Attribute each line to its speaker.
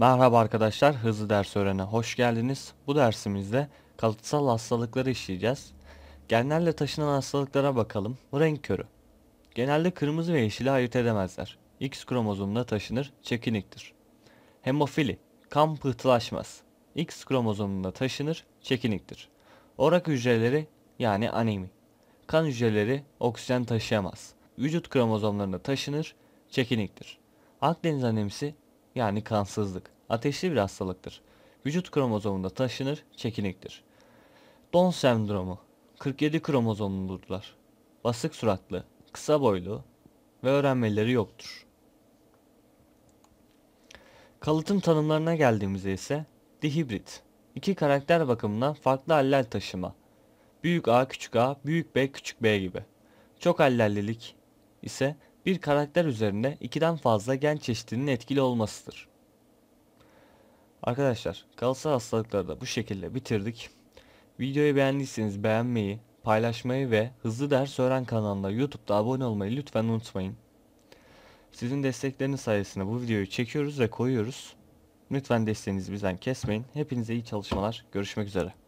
Speaker 1: Merhaba arkadaşlar, Hızlı Ders Öğren'e hoş geldiniz. Bu dersimizde kalıtsal hastalıkları işleyeceğiz. Genlerle taşınan hastalıklara bakalım. Renk körü. Genelde kırmızı ve yeşili ayırt edemezler. X kromozomunda taşınır, çekiniktir. Hemofili, kan pıhtılaşmaz. X kromozomunda taşınır, çekiniktir. Orak hücreleri yani anemi. Kan hücreleri oksijen taşıyamaz. Vücut kromozomlarında taşınır, çekiniktir. Akdeniz anemisi yani kansızlık ateşli bir hastalıktır. Vücut kromozomunda taşınır, çekiniktir. Down sendromu 47 kromozomludurlar. Basık suratlı, kısa boylu ve öğrenmeleri yoktur. Kalıtım tanımlarına geldiğimizde ise dihibrit. İki karakter bakımından farklı allel taşıma. Büyük A, küçük A, büyük B, küçük B gibi. Çok allellilik ise bir karakter üzerinde ikiden fazla gen çeşidinin etkili olmasıdır. Arkadaşlar kalıtsal hastalıkları da bu şekilde bitirdik. Videoyu beğendiyseniz beğenmeyi, paylaşmayı ve Hızlı Ders Öğren kanalına YouTube'da abone olmayı lütfen unutmayın. Sizin destekleriniz sayesinde bu videoyu çekiyoruz ve koyuyoruz. Lütfen desteğinizi bizden kesmeyin. Hepinize iyi çalışmalar. Görüşmek üzere.